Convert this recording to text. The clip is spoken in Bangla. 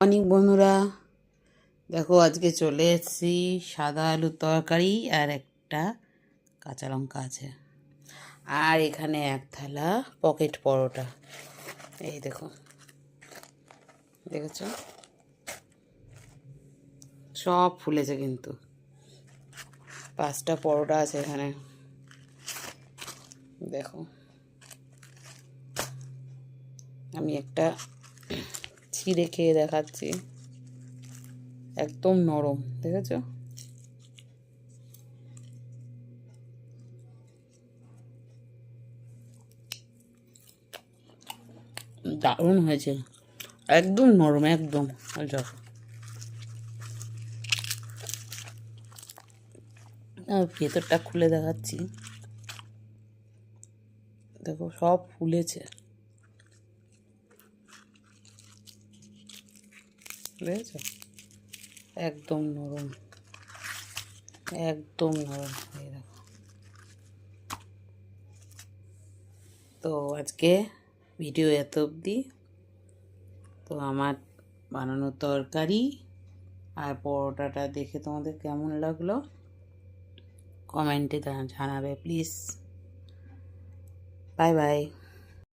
অনেক বন্ধুরা, দেখো আজকে চলে এসেছি সাদা আলুর তরকারি আর একটা কাঁচা লঙ্কা আছে। আর এখানে এক থালা পকেট পরোটা। এই দেখো, দেখেছ? সব ফুলেছে কিন্তু। পাঁচটা পরোটা আছে এখানে। দেখো, আমি একটা ছিঁড়ে খেয়ে দেখাচ্ছি। একদম নরম, দেখেছ? দারুণ হয়েছে। একদম নরম, একদম। ভেতরটা খুলে দেখাচ্ছি। দেখো, সব ফুলেছে। বুঝেছ একদম নরম। একদম নরম। হয়ে দেখো। তো আজকে ভিডিও এত অবধি। তো আমার বানানো তরকারি আর পরোটাটা দেখে তোমাদের কেমন লাগল? কমেন্টে জানাবে, প্লিজ। Bye bye.